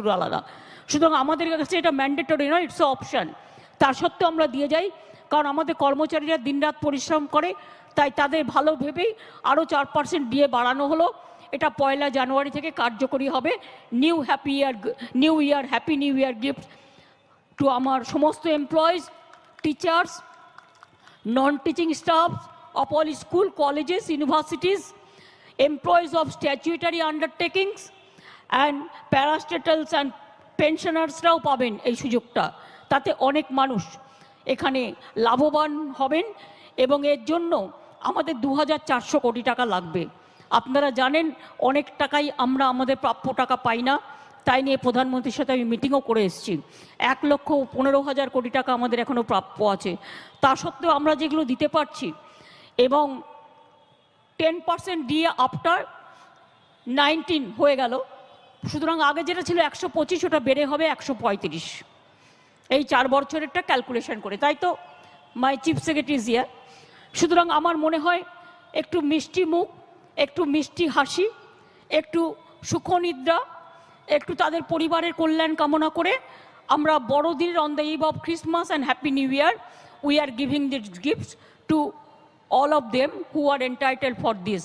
আলাদা। সুতরাং আমাদের কাছে এটা ম্যান্ডেটরি নয় ইটস অপশন তা সত্ত্বেও আমরা দিয়ে যাই কারণ আমাদের কর্মচারীরা দিনরাত পরিশ্রম করে তাই তাদের ভালো ভেবেই আরও চার পার্সেন্ট দিয়ে বাড়ানো হলো। এটা পয়লা জানুয়ারি থেকে কার্যকরী হবে। New happy year new year happy new year gift to আমার সমস্ত employees teachers non teaching staff of all school, colleges, universities, employees of statutory undertakings, and parastatals and পেনশনার্সরাও পাবেন এই সুযোগটা। তাতে অনেক মানুষ এখানে লাভবান হবেন এবং এর জন্য আমাদের দু কোটি টাকা লাগবে। আপনারা জানেন, অনেক টাকাই আমরা আমাদের প্রাপ্য টাকা পাই না। তাই নিয়ে প্রধানমন্ত্রীর সাথে আমি মিটিংও করে এসেছি। এক লক্ষ পনেরো হাজার কোটি টাকা আমাদের এখনও প্রাপ্য আছে। তা সত্ত্বেও আমরা যেগুলো দিতে পারছি এবং টেন পার্সেন্ট দিয়ে আফটার নাইনটিন হয়ে গেল। সুতরাং আগে যেটা ছিল একশো পঁচিশ, ওটা বেড়ে হবে একশো পঁয়ত্রিশ। এই চার বছরেরটা ক্যালকুলেশন করে, তাই তো? মাই চিফ সেক্রেটারি ইয়ার সুতরাং আমার মনে হয় একটু মিষ্টি মুখ, একটু মিষ্টি হাসি, একটু সুখনিদ্রা, একটু তাদের পরিবারের কল্যাণ কামনা করে আমরা বড়দিনের on the eve of Christmas and happy new year we are giving this gifts to all of them who are entitle for this.